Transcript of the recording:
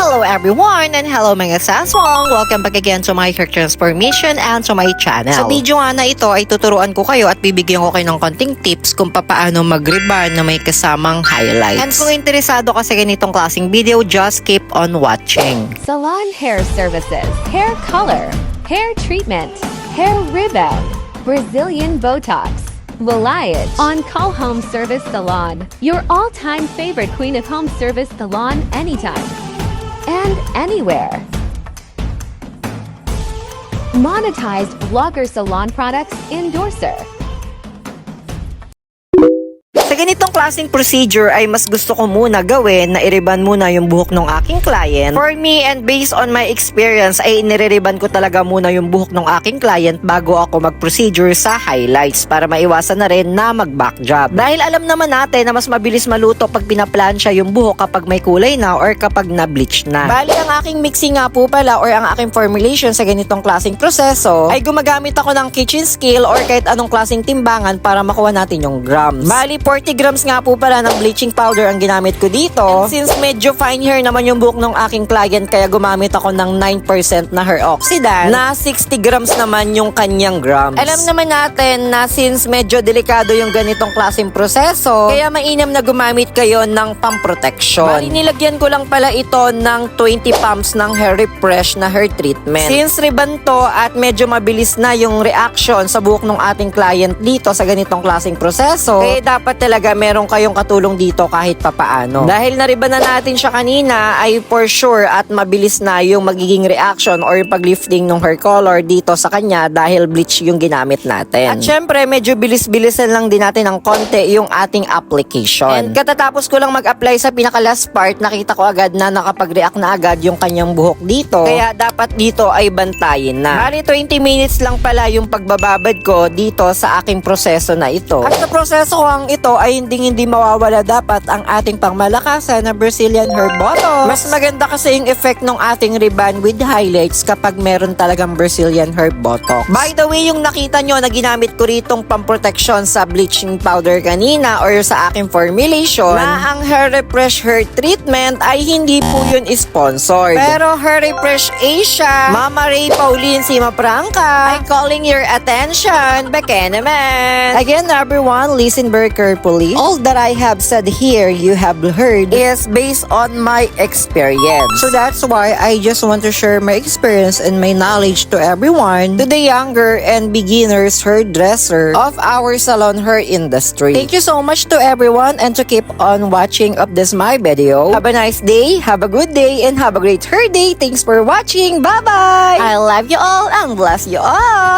Hello everyone and hello mga saswang! Welcome back again to my hair transformation and to my channel. Sa video nga na ito ay tuturuan ko kayo at bibigyan ko kayo ng konting tips kung paano mag-rebond na may kasamang highlights. And kung interesado ka sa ganitong klaseng video, just keep on watching. Salon Hair Services, Hair Color, Hair Treatment, Hair Rebound, Brazilian Botox, Vilayage, On Call Home Service Salon, your all-time favorite queen of home service salon anytime and anywhere. Monetized Vlogger Salon Products Endorser. Sa klaseng procedure ay mas gusto ko muna gawin na iriban muna yung buhok ng aking client. For me and based on my experience ay niririban ko talaga muna yung buhok ng aking client bago ako mag-procedure sa highlights para maiwasan na rin na mag-back job. Dahil alam naman natin na mas mabilis maluto pag pinaplansya yung buhok kapag may kulay na or kapag na-bleach na. Bali ang aking mixing nga po pala or ang aking formulation sa ganitong klaseng proseso ay gumagamit ako ng kitchen scale or kahit anong klaseng timbangan para makuha natin yung grams. Bali 40 grams nga po pala ng bleaching powder ang ginamit ko dito. And since medyo fine hair naman yung buhok ng aking client kaya gumamit ako ng 9% na hair oxidant na 60 grams naman yung kanyang grams. Alam naman natin na since medyo delikado yung ganitong klaseng proseso, kaya mainam na gumamit kayo ng pump protection. Bali nilagyan ko lang pala ito ng 20 pumps ng hair refresh na hair treatment. Since riban to at medyo mabilis na yung reaction sa buhok ng ating client dito sa ganitong klaseng proseso, eh dapat talaga meron kayong katulong dito kahit papaano. Dahil nariban na natin siya kanina ay for sure at mabilis na yung magiging reaction or paglifting ng hair color dito sa kanya dahil bleach yung ginamit natin. At syempre medyo bilis-bilisan lang din natin ng konti yung ating application. And katatapos ko lang mag-apply sa pinaka last part, nakita ko agad na nakapag-react na agad yung kanyang buhok dito. Kaya dapat dito ay bantayin na. Bali 20 minutes lang pala yung pagbababad ko dito sa aking proseso na ito. At sa proseso ang ito ay hindi hindi mawawala dapat ang ating pangmalakasan na Brazilian hair botox. Mas maganda kasi yung effect ng ating ribbon with highlights kapag meron talagang Brazilian hair botox. By the way, yung nakita nyo na ginamit ko ritong pamprotection sa bleaching powder kanina or sa aking formulation na ang hair refresh hair treatment ay hindi po yun sponsored. Pero hair refresh Asia, Mama Ray Pauline Sima Prangka, ay calling your attention. Beke naman. Again, everyone, listen very carefully. All that I have said here, you have heard, is based on my experience. So that's why I just want to share my experience and my knowledge to everyone, to the younger and beginners hairdresser of our salon hair industry. Thank you so much to everyone and to keep on watching of this my video. Have a nice day, have a good day, and have a great hair day. Thanks for watching. Bye-bye! I love you all and bless you all!